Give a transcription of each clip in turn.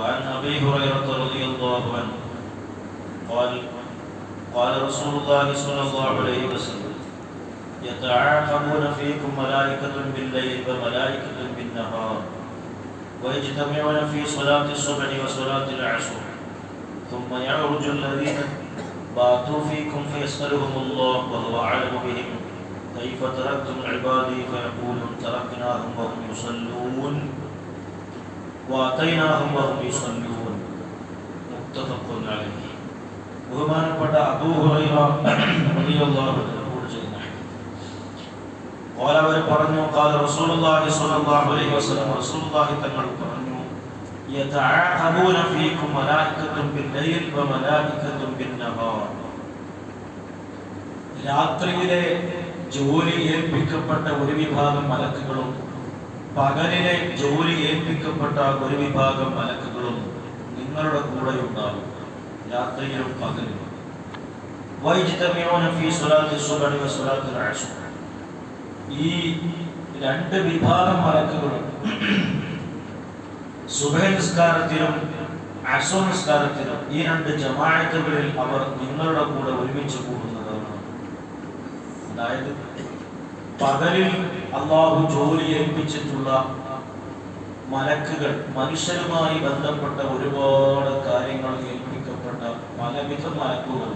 وعن أبي هريرة رضي الله عنه قال قال رسول الله صلى الله عليه وسلم يتعاقبون فيكم ملائكة بالليل وملائكة بالنهار ويجتمعون في صلاة الصبح وصلاة العصر ثم يعرج الذين باتوا فيكم فيسألهم الله وهو أعلم بهم كيف تركتم عبادي؟ فيقولون تركناهم وهم يصلون. വാതൈനാഹും അലൈഹി. ബഹുമാനപ്പെട്ട അബൂ ഹുറൈറ റളിയല്ലാഹു അബൂഹുറയോട് ചെയ്യുന്ന. ഓലവർ പറഞ്ഞു കാല റസൂലുള്ളാഹി സ്വല്ലല്ലാഹു അലൈഹി വസല്ലം റസൂലുള്ളാഹി തങ്ങൾ പറഞ്ഞു യതഅഹബൂന ഫീകും മലായികത്തും ബില്ലൈൽ വ മലായികത്തും ബിന്നഹാർ രാത്രിയിലെ ജോലി ഏൽപ്പിക്കപ്പെട്ട ഒരു വിഭാഗം മലക്കുകളും പകലിലെ ജോലി ഏൽപ്പിക്കപ്പെട്ട ഒരു വിഭാഗം മലക്കുകളും നിങ്ങളുടെ കൂടെ ഉണ്ടാകും രാത്രിയിലും പകലിലും. ഈ രണ്ട് വിഭാഗം മലക്കുകളും സുബഹ നിസ്കാരത്തിലും അസോ നിസ്കാരത്തിലും ഈ രണ്ട് ജമാഅത്തുകളിൽ അവർ നിങ്ങളുടെ കൂടെ ഒരുമിച്ച് കൂടുന്നതാണ്. അതായത് പകലിൽ അള്ളാഹു ജോലി ഏൽപ്പിച്ചിട്ടുള്ള മലക്കുകൾ മനുഷ്യരുമായി ബന്ധപ്പെട്ട ഒരുപാട് കാര്യങ്ങൾ ഏൽപ്പിക്കപ്പെട്ട പലവിധ മലക്കുകൾ.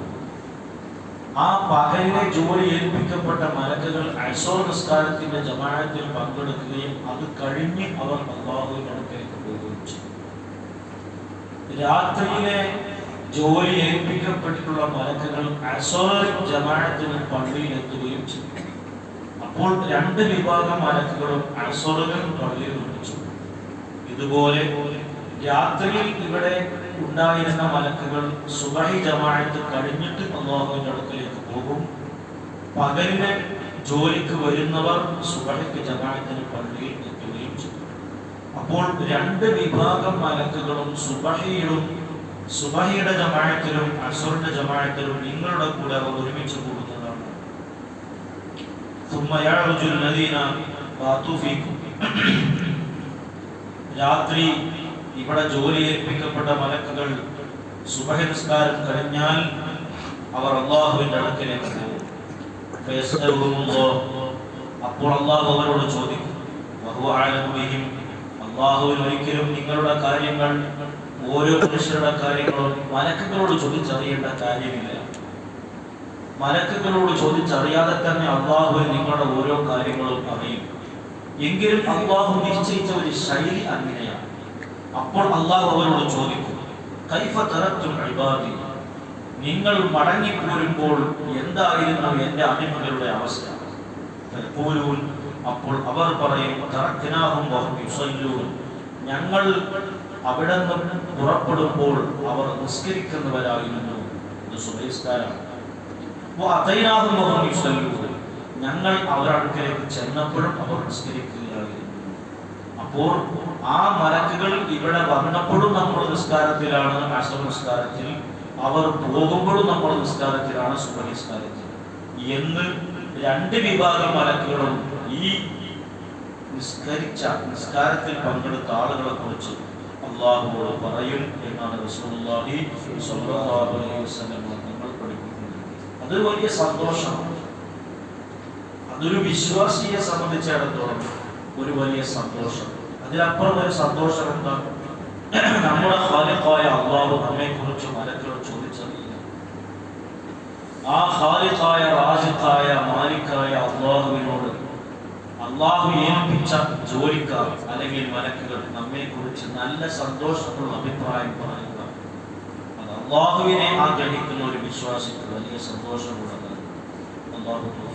ആ പകലിലെ ജോലി ഏൽപ്പിക്കപ്പെട്ട മലക്കുകൾ ഐസോ നിസ്കാരത്തിന്റെ ജമാനത്തിൽ പങ്കെടുക്കുകയും അത് കഴിഞ്ഞ് അവർ അള്ളാഹുവിന്റെ അടുക്കലേക്ക് പോവുകയും രാത്രിയിലെ ജോലി ഏൽപ്പിക്കപ്പെട്ടിട്ടുള്ള മലക്കുകൾ അസോർ ജമാഅത്തിന് പള്ളിയിൽ എത്തുകയും അപ്പോൾ രണ്ട് വിഭാഗം മലക്കുകളും അസോറുകളും തള്ളി വിളിച്ചു ഇതുപോലെ രാത്രിയിൽ ഇവിടെ ഉണ്ടായിരുന്ന മലക്കുകൾ സുബഹി ജമാഅത്ത് കഴിഞ്ഞിട്ട് അള്ളാഹുവിന്റെ അടുക്കലേക്ക് പോകും. പകലിന് ജോലിക്ക് വരുന്നവർ സുബഹിക്ക് ജമാഅത്തിന് പള്ളിയിൽ എത്തുകയും അപ്പോൾ രണ്ട് വിഭാഗം മലക്കുകളും സുബഹിയിലും സുബഹിയുടെ ജമാഅത്തിലും അസുറിന്റെ ജമാഅത്തിലും നിങ്ങളുടെ കൂടെ അവർ ഒരുമിച്ച് കൂടുന്നതാണ് ثم يعرج الذين باتوا فيكم രാത്രി ഇവിടെ ജോലി ഏൽപ്പിക്കപ്പെട്ട മലക്കുകൾ സുബഹി നിസ്കാരം കഴിഞ്ഞാൽ അവർ അള്ളാഹുവിന്റെ അടുക്കലേക്ക് പോകും ഫയസ്അലുഹുമുല്ലാഹ്. അപ്പോൾ അള്ളാഹു അവരോട് ചോദിക്കും വഹുവ അഅലമു ബിഹിം. അള്ളാഹുവിന് ഒരിക്കലും നിങ്ങളുടെ കാര്യങ്ങൾ ഓരോ മനുഷ്യരുടെ കാര്യങ്ങളും മലക്കുകളോട് ചോദിച്ചറിയേണ്ട കാര്യമില്ല മലക്കുകളോട് ചോദിച്ചറിയാതെ തന്നെ അള്ളാഹു നിങ്ങളുടെ ഓരോ കാര്യങ്ങളും അറിയും എങ്കിലും അള്ളാഹു നിശ്ചയിച്ച ഒരു ശൈലി അങ്ങനെയാണ്. അപ്പോൾ അള്ളാഹു അവരോട് ചോദിക്കും കൈഫ തറത്തും നിങ്ങൾ മടങ്ങി പോരുമ്പോൾ എന്തായിരുന്നു എന്റെ അടിമകളുടെ അവസ്ഥ? പോരൂൻ അപ്പോൾ അവർ പറയും തറക്കിനാഹും യുസല്ലൂൻ. ഞങ്ങൾ അവിടെ നിന്ന് പുറപ്പെടുമ്പോൾ അവർ നിസ്കരിക്കുന്നവരായിരുന്നു. ഇത് ഞങ്ങൾ അവരടുക്കലേക്ക് ചെന്നപ്പോഴും അവർ നിസ്കരിക്കുകയായിരുന്നു. അപ്പോൾ ആ മലക്കുകൾ ഇവിടെ വന്നപ്പോഴും നമ്മൾ നിസ്കാരത്തിലാണ് അസർ നിസ്കാരത്തിൽ. അവർ പോകുമ്പോഴും നമ്മൾ നിസ്കാരത്തിലാണ് സുബഹി നിസ്കാരത്തിൽ. എന്ന് രണ്ട് വിഭാഗം മലക്കുകളും ഈ നിസ്കരിച്ച നിസ്കാരത്തിൽ പങ്കെടുത്ത ആളുകളെ കുറിച്ച് അള്ളാഹുവോട് പറയും എന്നാണ് റസൂലുള്ളാഹി അലൈഹി വസല്ലം അത് വലിയ സന്തോഷമാണ്. അതൊരു വിശ്വാസിയെ സംബന്ധിച്ചിടത്തോളം ഒരു വലിയ സന്തോഷം. അതിനപ്പുറം ഒരു സന്തോഷം എന്താ? നമ്മുടെ ഖാലിഖായ അള്ളാഹു നമ്മെ കുറിച്ച് മലക്കുകൾ ചോദിച്ചറിയില്ല. ആ ഖാലിഖായ റാസിഖായ മാലിക്കായ അള്ളാഹുവിനോട് അള്ളാഹു ഏൽപ്പിച്ച ജോലിക്കാർ അല്ലെങ്കിൽ മലക്കുകൾ നമ്മെ കുറിച്ച് നല്ല സന്തോഷമുള്ള അഭിപ്രായം പറയുക അത് അള്ളാഹുവിനെ ആഗ്രഹിക്കുന്ന ഒരു വിശ്വാസിക്ക് വലിയ സന്തോഷമുള്ളതാണ് അള്ളാഹു തൗഫീഖ്